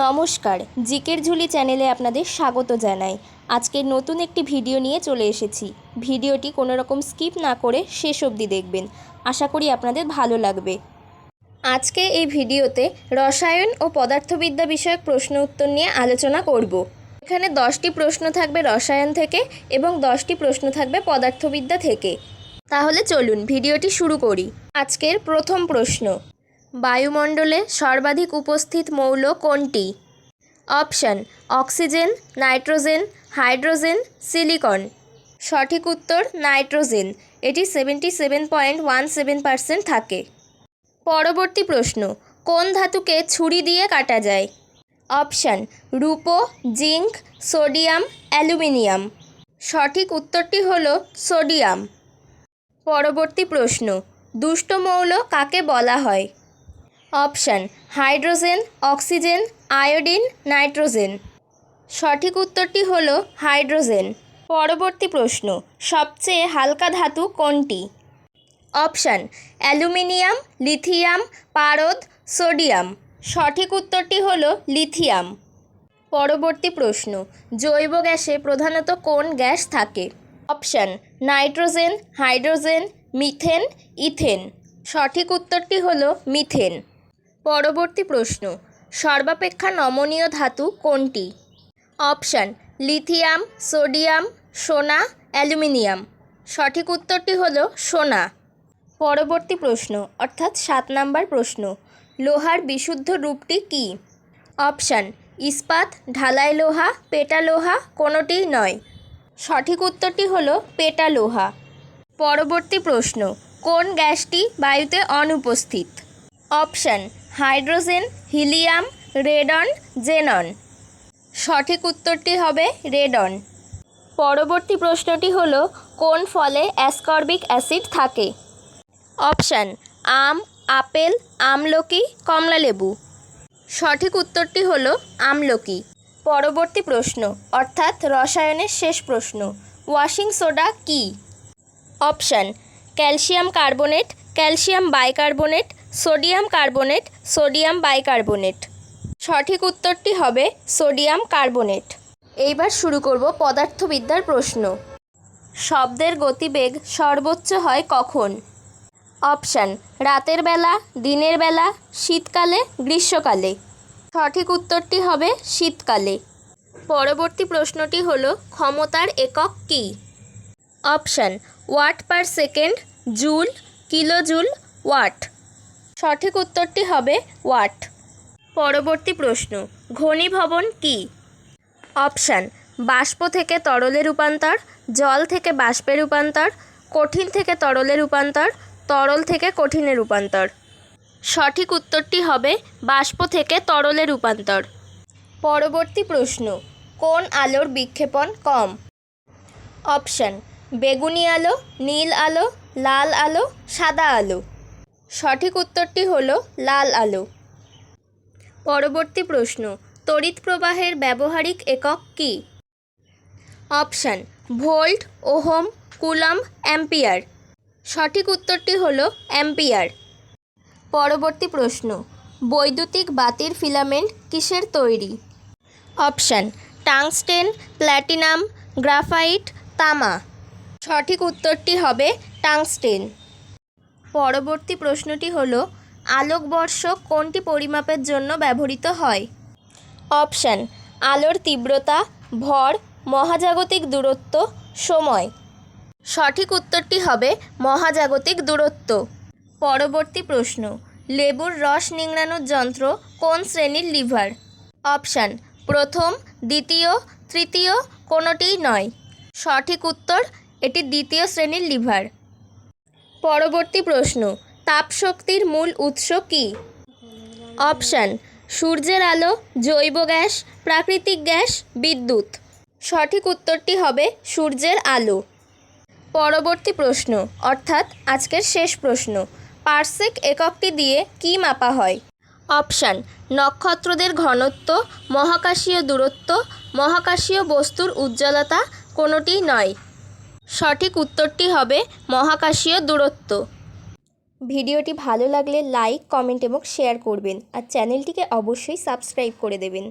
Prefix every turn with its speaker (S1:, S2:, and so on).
S1: নমস্কার। জিকের ঝুলি চ্যানেলে আপনাদের স্বাগত জানাই। আজকের নতুন একটি ভিডিও নিয়ে চলে এসেছি। ভিডিওটি কোনো রকম স্কিপ না করে শেষ অবধি দেখবেন। আশা করি আপনাদের ভালো লাগবে। আজকে এই ভিডিওতে রসায়ন ও পদার্থবিদ্যা বিষয়ক প্রশ্ন উত্তর নিয়ে আলোচনা করব। এখানে দশটি প্রশ্ন থাকবে রসায়ন থেকে এবং দশটি প্রশ্ন থাকবে পদার্থবিদ্যা থেকে। তাহলে চলুন ভিডিওটি শুরু করি। আজকের প্রথম প্রশ্ন। বায়ুমণ্ডলে সর্বাধিক উপস্থিত মৌল কোনটি? Option, oxygen, nitrogen, hydrogen, silicon. সঠিক উত্তর, নাইট্রোজেন। এটি seventy seven point one seven percent থাকে। পরবর্তী প্রশ্ন, কোন ধাতুকে ছুরি দিয়ে কাটা যায়? অপশান, রূপো, জিঙ্ক, সোডিয়াম, অ্যালুমিনিয়াম। সঠিক উত্তরটি হল সোডিয়াম। পরবর্তী প্রশ্ন, দুষ্ট মৌল কাকে বলা হয়? Option, hydrogen, oxygen, iodine, nitrogen. সঠিক উত্তরটি হল হাইড্রোজেন। পরবর্তী প্রশ্ন, সবচেয়ে হালকা ধাতু কোনটি? অপশান, অ্যালুমিনিয়াম, লিথিয়াম, পারদ, সোডিয়াম। সঠিক উত্তরটি হল লিথিয়াম। পরবর্তী প্রশ্ন, জৈব গ্যাসে প্রধানত কোন গ্যাস থাকে? Option, nitrogen, hydrogen, methane, ethane. সঠিক উত্তরটি হল মিথেন। পরবর্তী প্রশ্ন, সর্বাপেক্ষা নমনীয় ধাতু কোনটি? অপশান, লিথিয়াম, সোডিয়াম, সোনা, অ্যালুমিনিয়াম। সঠিক উত্তরটি হল সোনা। পরবর্তী প্রশ্ন, অর্থাৎ সাত নাম্বার প্রশ্ন, লোহার বিশুদ্ধ রূপটি কী? অপশান, ইস্পাত, ঢালাই লোহা, পেটা লোহা কোনোটিই নয়। সঠিক উত্তরটি হল পেটা লোহা। পরবর্তী প্রশ্ন, কোন গ্যাসটি বায়ুতে অনুপস্থিত? Option hydrogen, helium, radon, xenon. সঠিক উত্তরটি হবে রেডন। পরবর্তী প্রশ্নটি হলো, কোন ফলে অ্যাসকর্বিক অ্যাসিড থাকে? অপশান, আম, আপেল, আমলকি, কমলালেবু। সঠিক উত্তরটি হলো আমলকি। পরবর্তী প্রশ্ন, অর্থাৎ রসায়নের শেষ প্রশ্ন, ওয়াশিং সোডা কী? Option, calcium carbonate, calcium bicarbonate sodium carbonate, sodium bicarbonate. সঠিক উত্তরটি হবে সোডিয়াম কার্বনেট। এইবার শুরু করব পদার্থবিদ্যার প্রশ্ন। শব্দের গতিবেগ সর্বোচ্চ হয় কখন? অপশান, রাতের বেলা, দিনের বেলা, শীতকালে, গ্রীষ্মকালে। সঠিক উত্তরটি হবে শীতকালে। পরবর্তী প্রশ্নটি হলো, ক্ষমতার একক কী? Option, watt per second, joule, kilojoule, watt. সঠিক উত্তরটি হবে ওয়াট পরবর্তী প্রশ্ন, ঘনীভবন কী? অপশান বাষ্প থেকে তরলে রূপান্তর, জল থেকে বাষ্পে রূপান্তর, কঠিন থেকে তরলে রূপান্তর, তরল থেকে কঠিনে রূপান্তর। সঠিক উত্তরটি হবে বাষ্প থেকে তরলে রূপান্তর। পরবর্তী প্রশ্ন, কোন আলোর বিক্ষেপণ কম? অপশান বেগুনি আলো, নীল আলো, লাল আলো, সাদা আলো। সঠিক উত্তরটি হল লাল আলো। পরবর্তী প্রশ্ন, তড়িৎ প্রবাহের ব্যবহারিক একক কী? Option, volt, ohm coulomb ampere. সঠিক উত্তরটি হল অ্যাম্পিয়ার। পরবর্তী প্রশ্ন, বৈদ্যুতিক বাতির ফিলামেন্ট কিসের তৈরি? অপশান, টাংস্টেন, প্ল্যাটিনাম, গ্রাফাইট, তামা। সঠিক উত্তরটি হবে টাংস্টেন। পরবর্তী প্রশ্নটি হলো, আলোকবর্ষ কোনটি পরিমাপের জন্য ব্যবহৃত হয়? অপশান, আলোর তীব্রতা, ভর, মহাজাগতিক দূরত্ব, সময়। সঠিক উত্তরটি হবে মহাজাগতিক দূরত্ব। পরবর্তী প্রশ্ন, লেবুর রস নিংড়ানোর যন্ত্র কোন শ্রেণির লিভার? অপশান, প্রথম, দ্বিতীয়, তৃতীয় কোনোটিই নয়। সঠিক উত্তর, এটি দ্বিতীয় শ্রেণির লিভার। পরবর্তী প্রশ্ন, তাপশক্তির মূল উৎস কী? অপশান, সূর্যের আলো, জৈব গ্যাস, প্রাকৃতিক গ্যাস, বিদ্যুৎ। সঠিক উত্তরটি হবে সূর্যের আলো। পরবর্তী প্রশ্ন, অর্থাৎ আজকের শেষ প্রশ্ন পার্সেক এককটি দিয়ে কী মাপা হয়? অপশান, নক্ষত্রদের ঘনত্ব, মহাকাশীয় দূরত্ব, মহাকাশীয় বস্তুর উজ্জ্বলতা কোনোটিই নয়। সঠিক উত্তরটি হবে মহাকাশীয় দূরত্ব। ভিডিওটি ভালো লাগলে লাইক, কমেন্ট এবং শেয়ার করবেন আর চ্যানেলটিকে অবশ্যই সাবস্ক্রাইব করে দেবেন।